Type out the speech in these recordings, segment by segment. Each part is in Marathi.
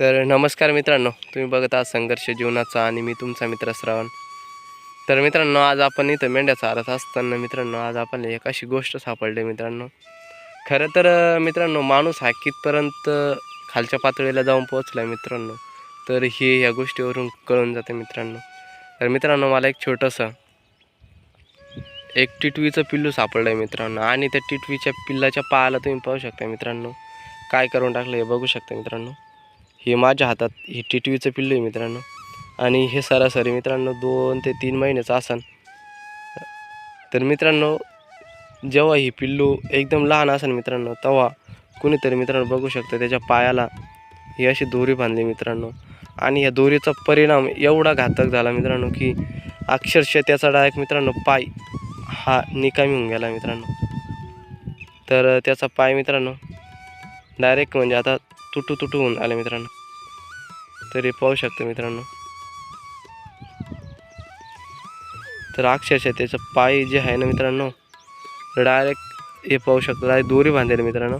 तर नमस्कार मित्रांनो तुम्ही बघत आहात संघर्ष जीवनाचा आणि मी तुमचा मित्र श्रावण. तर मित्रांनो आज आपण इथं मेंढ्या चारत असताना मित्रांनो आज आपण एक अशी गोष्ट सापडली मित्रांनो. खरं तर मित्रांनो माणूस हा कितपर्यंत खालच्या पातळीला जाऊन पोहोचला मित्रांनो तर हे या गोष्टीवरून कळून जाते मित्रांनो. तर मित्रांनो मला एक छोटंसं एक टिटवीचं पिल्लू सापडलं आहे मित्रांनो आणि त्या टिटवीच्या पिल्लाच्या पायाला तुम्ही पाहू शकता मित्रांनो. काय करून टाकलं हे बघू शकता मित्रांनो. हे माझ्या हातात हे व्हीचं पिल्लू आहे मित्रांनो. आणि हे सरासरी मित्रांनो दोन ते तीन महिन्याचं असन तर मित्रांनो जेव्हा ही पिल्लू एकदम लहान असेल मित्रांनो तेव्हा कुणीतरी मित्रांनो बघू शकतं त्याच्या पायाला ही अशी दोरी बांधली मित्रांनो. आणि या दोरीचा परिणाम एवढा घातक झाला मित्रांनो की अक्षरशः त्याचा डायरेक्ट मित्रांनो पाय हा निकामी होऊन गेला मित्रांनो. तर त्याचा पाय मित्रांनो डायरेक्ट म्हणजे आता तुटू तुटू होऊन आले मित्रांनो. तरी पाहू शकतो मित्रांनो. तर अक्षरशः त्याचं पाय जे आहे ना मित्रांनो डायरेक्ट हे पाहू शकतो डायरेक्ट दोरी बांधलेली मित्रांनो.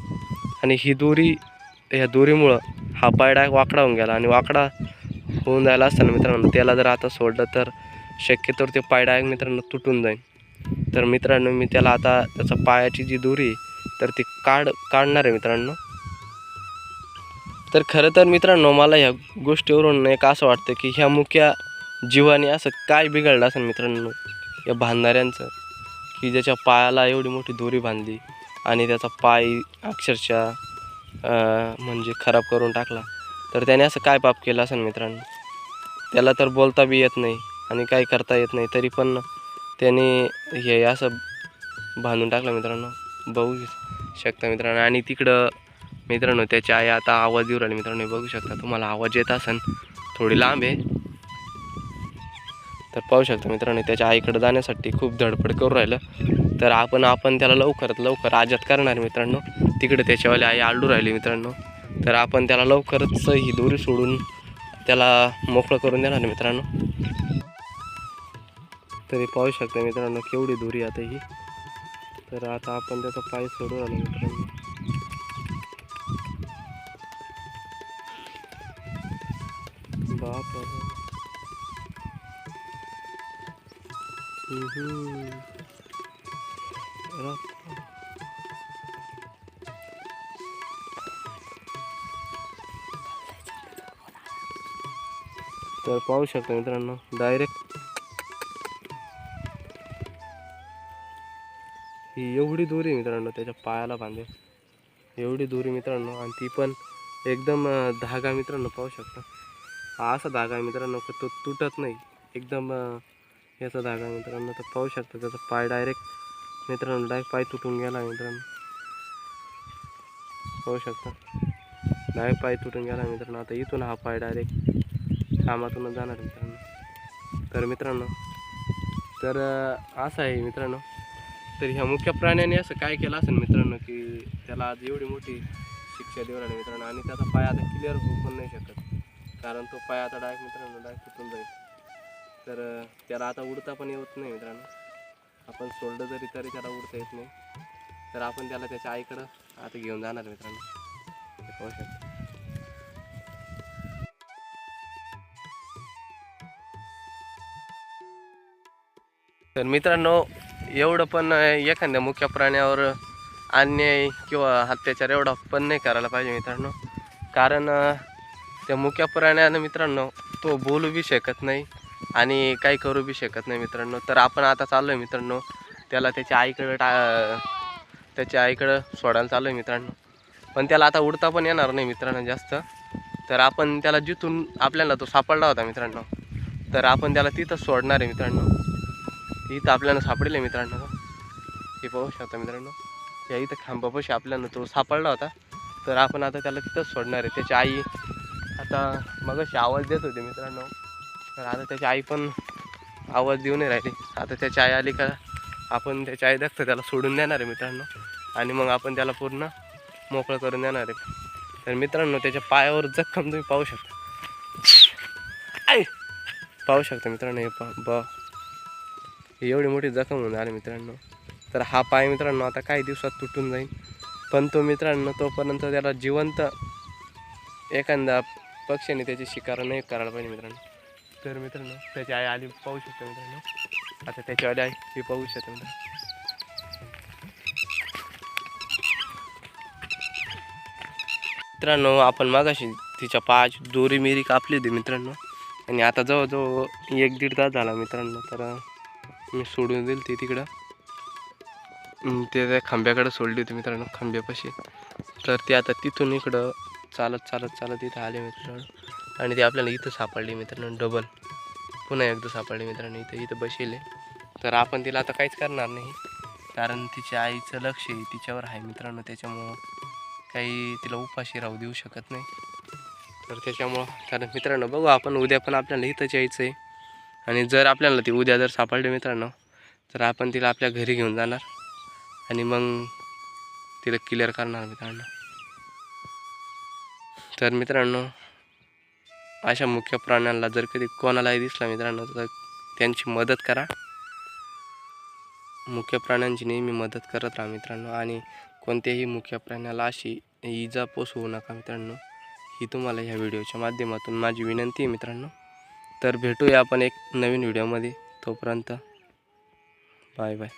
आणि ही दोरी ह्या दोरीमुळं हा पाय डायरेक्ट वाकडा होऊन गेला आणि वाकडा होऊन जायला असताना मित्रांनो. त्याला जर आता सोडलं तर शक्यतोवर ते पाय डायरेक्ट मित्रांनो तुटून जाईल. तर मित्रांनो मी त्याला आता त्याचा पायाची जी दोरी आहे तर ती काढ काढणार आहे मित्रांनो. तर खरं तर मित्रांनो मला ह्या गोष्टीवरून एक असं वाटतं की ह्या मुख्या जीवाने असं काय बिघडलं असेल मित्रांनो या बांधणाऱ्यांचं की ज्याच्या पायाला एवढी मोठी दोरी बांधली आणि त्याचा पाय अक्षरशः म्हणजे खराब करून टाकला. तर त्याने असं काय पाप केलं असेल मित्रांनो? त्याला तर बोलता बी येत नाही आणि काय करता येत नाही तरी पण त्याने हे असं बांधून टाकलं मित्रांनो. बघू शकता मित्रांनो. आणि तिकडं मित्रांनो त्याची आई आता आवाज येऊ राहिली. मित्रांनो बघू शकता तुम्हाला आवाज येत असन. थोडी लांब आहे. तर पाहू शकता मित्रांनो त्याच्या आईकडे जाण्यासाठी खूप धडपड करू राहिलं. तर आपण आपण त्याला लवकरात लवकर आजात करणार मित्रांनो. तिकडे त्याच्यावाली आई आलडू राहिली मित्रांनो. तर आपण त्याला लवकरच ही दोरी सोडून त्याला मोकळं करून देणार मित्रांनो. तरी पाहू शकता मित्रांनो केवढी दोरी आता ही. तर आता आपण त्याचा पाय सोडू राहिलो मित्रांनो. तर पाहू शकता मित्रांनो डायरेक्ट ही एवढी दोरी मित्रांनो त्याच्या पायाला बांधेल. एवढी दोरी मित्रांनो आणि ती पण एकदम धागा मित्रांनो पाहू शकता. हा असा धागा मित्रांनो तो तुटत नाही. एकदम याचा धागा मित्रांनो तर पाहू शकता त्याचा पाय डायरेक्ट मित्रांनो डायरेक्ट पाय तुटून गेला मित्रांनो. पाहू शकता. डायरेक्ट पाय तुटून गेला मित्रांनो. आता इथून हा पाय डायरेक्ट कामातूनच जाणार आहे मित्रांनो. तर मित्रांनो तर असं आहे मित्रांनो. तर ह्या मुख्य प्राण्याने असं काय केलं असेल मित्रांनो की त्याला आज एवढी मोठी शिक्षा देऊ राहिली मित्रांनो. आणि त्याचा पाय आता क्लिअर होऊ पण नाही शकत. कारण तो पाय आता डायरेक्ट मित्रांनो डायरेक्ट तुटून जाईल. तर त्याला आता उडता पण येत नाही मित्रांनो. आपण सोडलं जरी तरी त्याला उडता येत नाही. तर आपण त्याला त्याच्या आईकडं आता घेऊन जाणार मित्रांनो. हे पाहू शकतो. तर मित्रांनो एवढं पण एखाद्या मुख्य प्राण्यावर अन्याय किंवा अत्याचार एवढा पण नाही करायला पाहिजे मित्रांनो. कारण त्या मुख्या प्राण्यानं मित्रांनो तो बोलू बी शकत नाही. आणि काही करू बी शकत नाही मित्रांनो. तर आपण आता चाललो आहे मित्रांनो. त्याला त्याच्या आईकडं टा त्याच्या आईकडं सोडायला चाललो आहे मित्रांनो. पण त्याला आता उडता पण येणार नाही मित्रांनो जास्त. तर आपण त्याला जिथून आपल्याला तो सापडला होता मित्रांनो. तर आपण त्याला तिथंच सोडणार आहे मित्रांनो. इथं आपल्याला सापडेल आहे मित्रांनो. हे पाहू शकता मित्रांनो. या इथं खांबापाशी आपल्याला तो सापडला होता. तर आपण आता त्याला तिथंच सोडणार आहे. त्याची आई आता मगाशी आवाज देत होते मित्रांनो. तर आता त्याची आई पण आवाज देऊ नाही राहिली. आता त्याची आई आली का आपण त्याची आई दाखतं त्याला सोडून देणार आहे मित्रांनो. आणि मग आपण त्याला पूर्ण मोकळं करून देणार आहे. तर मित्रांनो त्याच्या पायावर जखम तुम्ही पाहू शकता. आई! पाहू शकता मित्रांनो हे पा ब. एवढी मोठी जखम होऊन आली मित्रांनो. तर हा पाय मित्रांनो आता काही दिवसात तुटून जाईल पण तो मित्रांनो तोपर्यंत त्याला जिवंत एखादा पक्ष्याने त्याची शिकार नाही करायला पाहिजे मित्रांनो. तर मित्रांनो त्याची आई आली पाहू शकतो मित्रांनो. आता त्याची आली आई हे पाहू शकतो मित्रांनो. मित्रांनो आपण मागाशी तिच्या पाच दोरी मिरी कापली होती मित्रांनो. आणि आता जवळजवळ एक दीड तास झाला मित्रांनो तर मी सोडून दिली ती तिकडं. ते त्या खांब्याकडं सोडली होती मित्रांनो खांब्यापाशी. तर ते आता तिथून इकडं चालत चालत चालत इथं आले मित्रांनो. आणि ते आपल्याला इथं सापडली मित्रांनो डबल पुन्हा एकदा सापडले मित्रांनो इथं इथं बसेल तर आपण तिला आता काहीच करणार नाही कारण तिच्या आईचं लक्ष आहे तिच्यावर आहे मित्रांनो त्याच्यामुळं काही तिला उपाशी राहू देऊ शकत नाही. तर त्याच्यामुळं कारण मित्रांनो बघू आपण उद्या पण आपल्याला इथंच यायचं आहे आणि जर आपल्याला ती उद्या जर सापडले मित्रांनो तर आपण तिला आपल्या घरी घेऊन जाणार. आणि मग तिला क्लिअर करणार मित्रांनो. तर मित्रांनो अशा मुख्य प्राण्यांना जर कधी कोणालाही दिसला मित्रांनो तर त्यांची मदत करा. मुख्य प्राण्यांची नेहमी मदत करत राहा मित्रांनो. आणि कोणत्याही मुख्य प्राण्याला अशी इजा पोचवू नका मित्रांनो. ही तुम्हाला ह्या व्हिडिओच्या माध्यमातून माझी विनंती आहे मित्रांनो. तर भेटूया आपण एक नवीन व्हिडिओमध्ये. तोपर्यंत बाय बाय.